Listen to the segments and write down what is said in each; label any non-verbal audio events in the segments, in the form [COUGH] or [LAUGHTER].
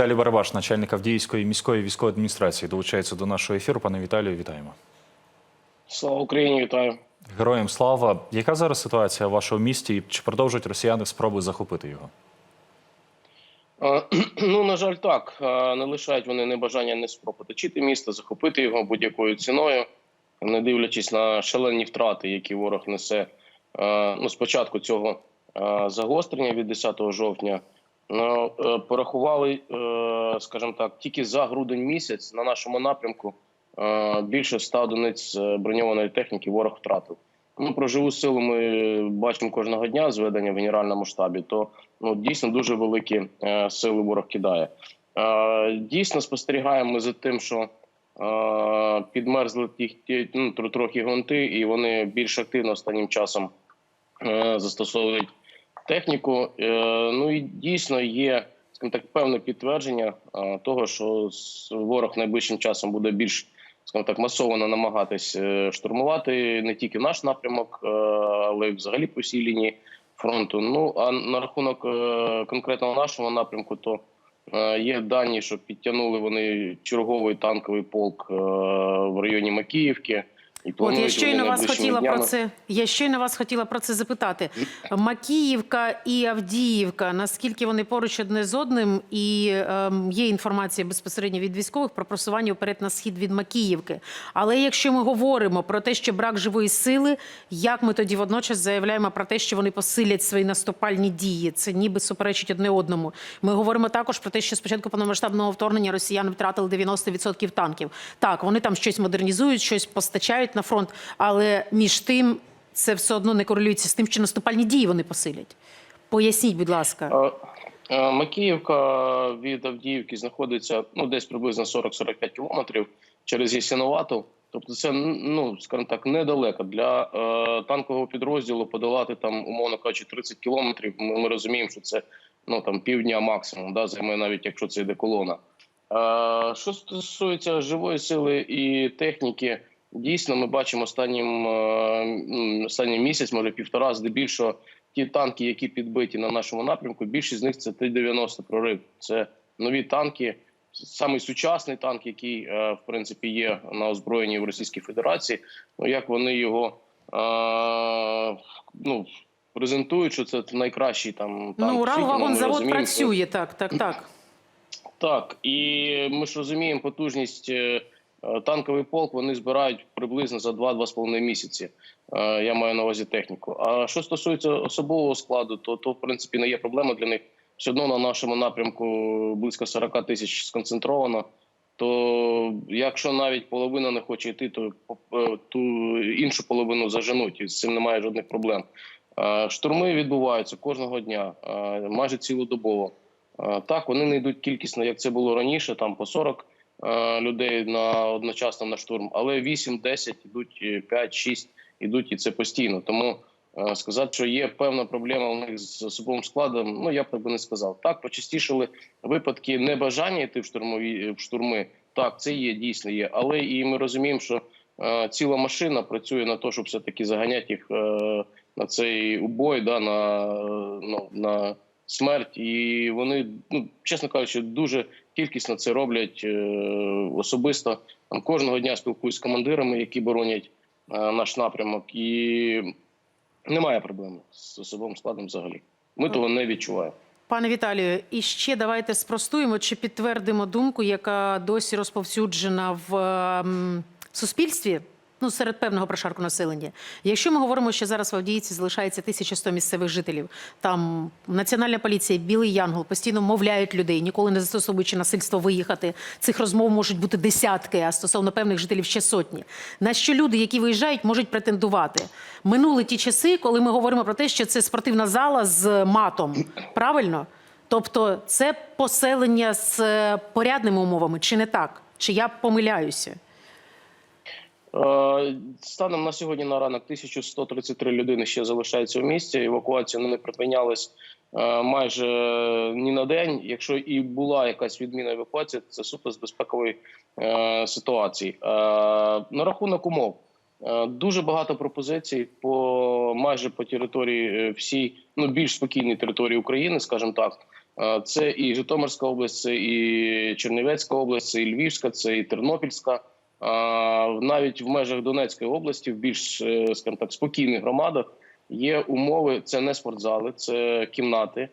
Віталій Барабаш, начальник Авдіївської міської військової адміністрації, долучається до нашого ефіру. Пане Віталію, вітаємо. Слава Україні, вітаю. Героям слава. Яка зараз ситуація в вашому місті? Чи продовжують росіяни спроби захопити його? [CLEARS THROAT] Ну, на жаль, так. Не лишають вони небажання не спроб оточити місто, захопити його будь-якою ціною, не дивлячись на шалені втрати, які ворог несе ну, спочатку цього загострення від 10 жовтня. Е, порахували, е, скажімо так, тільки за грудень місяць на нашому напрямку е, більше ста одиниць броньованої техніки ворог втратив. Ну, про живу силу ми бачимо кожного дня зведення в генеральному штабі. То ну дійсно дуже великі сили ворог кидає. Дійсно спостерігаємо ми за тим, що підмерзли ті, ті ну, трохи гонти, і вони більш активно останнім часом застосовують техніку. Е, ну і дійсно є скажімо так певне підтвердження е, того, що ворог найближчим часом буде більш скажімо так масово намагатись е, штурмувати не тільки наш напрямок, але й взагалі по всій лінії фронту. Ну а на рахунок е, конкретно нашого напрямку, то є дані, що підтягнули вони черговий танковий полк в районі Макіївки. І От я щойно вас хотіла про це. Я щойно вас хотіла про це запитати. [LAUGHS] Макіївка і Авдіївка. Наскільки вони поруч одне з одним, і ем, є інформація безпосередньо від військових про просування вперед на схід від Макіївки. Але якщо ми говоримо про те, що брак живої сили, як ми тоді водночас заявляємо про те, що вони посилять свої наступальні дії? Це ніби суперечить одне одному. Ми говоримо також про те, що спочатку повномасштабного вторгнення росіяни втратили 90% танків. Так, вони там щось модернізують, щось постачають на фронт, але між тим це все одно не корелюється з тим, що наступальні дії вони посилять. Поясніть, будь ласка. Макіївка від Авдіївки знаходиться ну десь приблизно 40-45 кілометрів через Ясиновату. Тобто, це ну скажімо так, недалеко для е, танкового підрозділу подолати там, умовно кажучи, 30 кілометрів. Ми, ми розуміємо, що це ну там півдня максимум, да, займе навіть якщо це йде колона. Е, що стосується живої сили і техніки, дійсно ми бачимо останнім е, м, останній місяць, може півтора, здебільшого ті танки, які підбиті на нашому напрямку, більшість з них це Т-90 прорив. Це нові танки, самий сучасний танк, який е, в принципі є на озброєнні в Російській Федерації. Ну як вони його е, ну презентують, що це найкращий там танк. Ну, Уралвагонзавод працює, так, так, так. так, і ми ж розуміємо потужність. Е, Танковий полк вони збирають приблизно за 2-2,5 місяці. Е, Я маю на увазі техніку. А що стосується особового складу, то то в принципі не є проблема для них. Все одно на нашому напрямку близько 40 тисяч сконцентровано. То якщо навіть половина не хоче йти, то е, ту іншу половину заженуть, і з цим немає жодних проблем. Штурми відбуваються кожного дня, майже цілодобово. Так, вони не йдуть кількісно, як це було раніше, там по 40 е, людей на одночасно на штурм, але 8-10 йдуть, е, 5-6 йдуть, і це постійно. Тому е, сказати, що є певна проблема у них з особовим складом, ну я б так би не сказав. Так, почастішили випадки небажання йти в штурмові в штурми. Так, це є, дійсно є. Але і ми розуміємо, що е, ціла машина працює на те, щоб все таки заганяти їх е, на цей убой, да, на, е, ну, на смерть, і вони, ну чесно кажучи, дуже кількісно це роблять е, особисто. Там кожного дня спілкуюсь з командирами, які боронять е, наш напрямок, і немає проблем з особовим складом взагалі. Ми того не відчуваємо. Пане Віталію, і ще давайте спростуємо чи підтвердимо думку, яка досі розповсюджена в ем, суспільстві. Ну, серед певного прошарку населення. Якщо ми говоримо, що зараз в Авдіївці залишається 1100 місцевих жителів, там Національна поліція, Білий Янгол постійно мовляють людей, ніколи не застосовуючи насильство виїхати. Цих розмов можуть бути десятки, а стосовно певних жителів ще сотні. На що люди, які виїжджають, можуть претендувати? Минули ті часи, коли ми говоримо про те, що це спортивна зала з матом. Правильно? Тобто, це поселення з е, порядними умовами, чи не так? Чи я помиляюся? Е, Станом на сьогодні на ранок 1133 людини ще залишаються в місті. Евакуація не припинялась е, майже ні на день. Якщо і була якась відміна евакуації, це суто з безпекової е, ситуації. Е, на рахунок умов е, дуже багато пропозицій по майже по території е, всій, ну більш спокійній території України, скажімо так. Е, Це і Житомирська область, це і Чернівецька область, це і Львівська, це і Тернопільська. Навіть в межах Донецької області, в більш е, скажімо так, спокійних громадах, є умови. Це не спортзали, це кімнати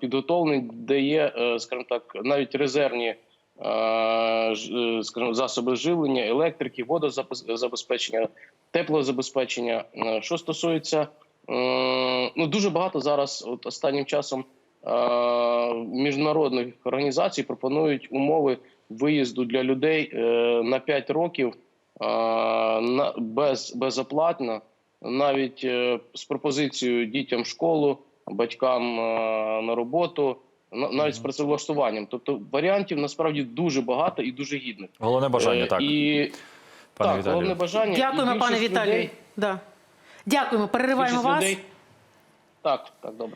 підготовлені, де є, е, скажімо так, навіть резервні е, скажімо, засоби живлення, електрики, водозабезпечення, теплозабезпечення. Що стосується ну дуже багато зараз, от останнім часом міжнародних організацій пропонують умови виїзду для людей е, на 5 років е, на без безоплатно, навіть е, з пропозицією дітям в школу, батькам е, на роботу. на- Навіть з працевлаштуванням, тобто варіантів насправді дуже багато і дуже гідних. Головне бажання, так, І пане так, Віталію. головне бажання. і Дякуємо, пане Віталію. людей- Да. Дякуємо, перериваємо більшість вас. людей- Так, так, добре.